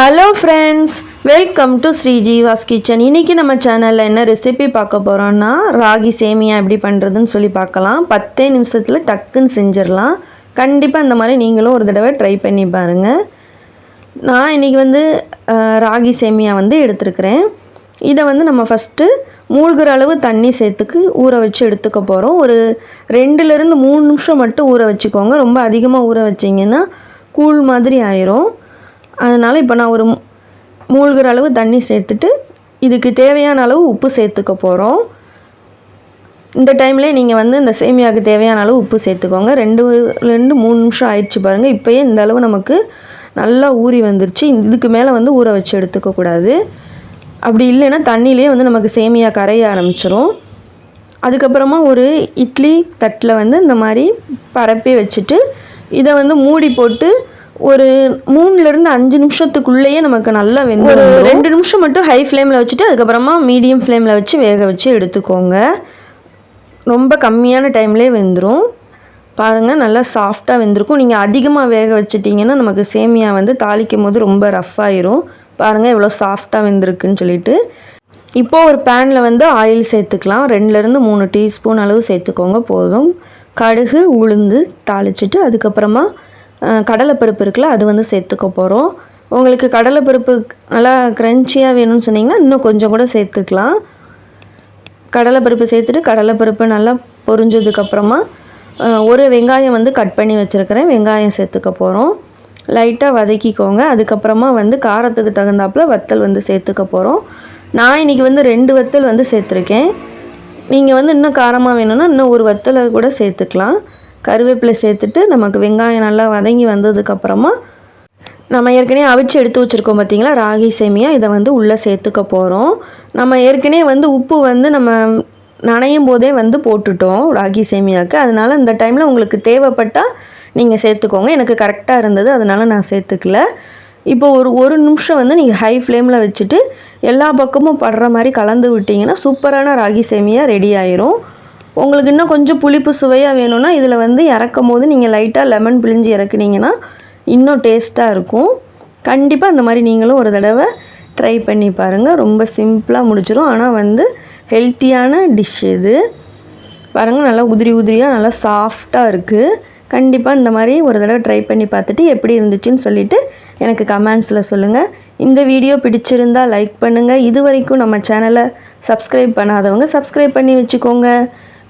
Hello friends welcome to Sri Jeeva's kitchen இன்றைக்கி நம்ம சேனலில் என்ன ரெசிபி பார்க்க போகிறோன்னா ராகி சேமியா எப்படி பண்ணுறதுன்னு சொல்லி பார்க்கலாம். பத்தே நிமிஷத்தில் டக்குன்னு செஞ்சிடலாம். கண்டிப்பாக அந்த மாதிரி நீங்களும் ஒரு தடவை ட்ரை பண்ணி பாருங்கள் நான் இன்றைக்கி வந்து ராகி சேமியா வந்து எடுத்துருக்கிறேன். இதை வந்து நம்ம ஃபஸ்ட்டு மூழ்கிற அளவு தண்ணி சேர்த்துக்கு ஊற வச்சு எடுத்துக்க போகிறோம் ஒரு ரெண்டுலேருந்து மூணு நிமிஷம் மட்டும் ஊற வச்சுக்கோங்க. ரொம்ப அதிகமாக ஊற வச்சிங்கன்னா கூழ் மாதிரி ஆயிரும். அதனால் இப்போ நான் ஒரு மூழ்கிற அளவு தண்ணி சேர்த்துட்டு இதுக்கு தேவையான அளவு உப்பு சேர்த்துக்க போகிறோம் இந்த டைம்லேயே நீங்கள் வந்து இந்த சேமியாவுக்கு தேவையான அளவு உப்பு சேர்த்துக்கோங்க. ரெண்டு ரெண்டு மூணு நிமிஷம் ஆயிடுச்சு பாருங்கள் இப்போயே இந்த அளவு நமக்கு நல்லா ஊறி வந்துருச்சு. இதுக்கு மேலே வந்து ஊற வச்சு எடுத்துக்கக்கூடாது அப்படி இல்லைன்னா தண்ணியிலே வந்து நமக்கு சேமியா கரைய ஆரம்பிச்சிரும். அதுக்கப்புறமா ஒரு இட்லி தட்டில் வந்து இந்த மாதிரி பரப்பி வச்சுட்டு இதை வந்து மூடி போட்டு ஒரு மூணுலேருந்து அஞ்சு நிமிஷத்துக்குள்ளேயே நமக்கு நல்லா வெந்து ஒரு ரெண்டு நிமிஷம் மட்டும் ஹை ஃப்ளேமில் வச்சுட்டு அதுக்கப்புறமா மீடியம் ஃப்ளேமில் வச்சு வேக வச்சு எடுத்துக்கோங்க. ரொம்ப கம்மியான டைம்லேயே வெந்துடும் பாருங்கள் நல்லா சாஃப்டாக வெந்திருக்கும். நீங்கள் அதிகமாக வேக வச்சிட்டிங்கன்னா நமக்கு சேமியா வந்து தாளிக்கும் போது ரொம்ப ரஃப் ஆயிரும். பாருங்கள் எவ்வளோ சாஃப்டாக வெந்திருக்குன்னு சொல்லிட்டு. இப்போது ஒரு பேனில் வந்து ஆயில் சேர்த்துக்கலாம். ரெண்டுலேருந்து மூணு டீஸ்பூன் அளவு சேர்த்துக்கோங்க போதும். கடுகு உளுந்து தாளிச்சிட்டு அதுக்கப்புறமா கடலைப்பருப்பு இருக்குல்ல அது வந்து சேர்த்துக்க போகிறோம் உங்களுக்கு கடலைப்பருப்பு நல்லா க்ரன்ச்சியாக வேணும்னு சொன்னீங்கன்னா இன்னும் கொஞ்சம் கூட சேர்த்துக்கலாம். கடலைப்பருப்பு சேர்த்துட்டு கடலைப்பருப்பு நல்லா பொரிஞ்சதுக்கப்புறமா ஒரு வெங்காயம் வந்து கட் பண்ணி வச்சுருக்கிறேன். வெங்காயம் சேர்த்துக்க போகிறோம் லைட்டாக வதக்கிக்கோங்க. அதுக்கப்புறமா வந்து காரத்துக்கு தகுந்தாப்புல வத்தல் வந்து சேர்த்துக்க போகிறோம் நான் இன்றைக்கி வந்து ரெண்டு வத்தல் வந்து சேர்த்துருக்கேன். நீங்கள் வந்து இன்னும் காரமாக வேணும்னா இன்னும் ஒரு வத்தலை கூட சேர்த்துக்கலாம். கருவேப்பிலை சேர்த்துட்டு நமக்கு வெங்காயம் நல்லா வதங்கி வந்ததுக்கப்புறமா நம்ம ஏற்கனவே அவிச்சு எடுத்து வச்சுருக்கோம் பார்த்தீங்களா ராகி சேமியா. இதை வந்து உள்ளே சேர்த்துக்க போகிறோம் நம்ம ஏற்கனவே வந்து உப்பு வந்து நம்ம நனையும் போதே வந்து போட்டுட்டோம் ராகி சேமியாவுக்கு அதனால் இந்த டைமில் உங்களுக்கு தேவைப்பட்டால் நீங்கள் சேர்த்துக்கோங்க. எனக்கு கரெக்டாக இருந்தது அதனால நான் சேர்த்துக்கல. இப்போ ஒரு ஒரு நிமிஷம் வந்து நீங்கள் ஹை ஃப்ளேமில் வச்சுட்டு எல்லா பக்கமும் படுற மாதிரி கலந்து விட்டிங்கன்னா சூப்பரான ராகி சேமியா ரெடி ஆயிரும். உங்களுக்கு இன்னும் கொஞ்சம் புளிப்பு சுவையாக வேணும்னா இதில் வந்து இறக்கும் போது நீங்கள் லைட்டாக லெமன் பிழிஞ்சு இறக்குனீங்கன்னா இன்னும் டேஸ்ட்டாக இருக்கும். கண்டிப்பாக அந்த மாதிரி நீங்களும் ஒரு தடவை ட்ரை பண்ணி பாருங்கள் ரொம்ப சிம்பிளாக முடிச்சிடும் ஆனால் வந்து ஹெல்த்தியான டிஷ் இது. பாருங்கள் நல்லா உதிரி உதிரியாக நல்லா சாஃப்டாக இருக்குது கண்டிப்பாக இந்த மாதிரி ஒரு தடவை ட்ரை பண்ணி பார்த்துட்டு எப்படி இருந்துச்சுன்னு சொல்லிவிட்டு எனக்கு கமெண்ட்ஸில் சொல்லுங்கள் இந்த வீடியோ பிடிச்சிருந்தா லைக் பண்ணுங்கள் இது வரைக்கும் நம்ம சேனலை சப்ஸ்கிரைப் பண்ணாதவங்க சப்ஸ்கிரைப் பண்ணி வச்சுக்கோங்க.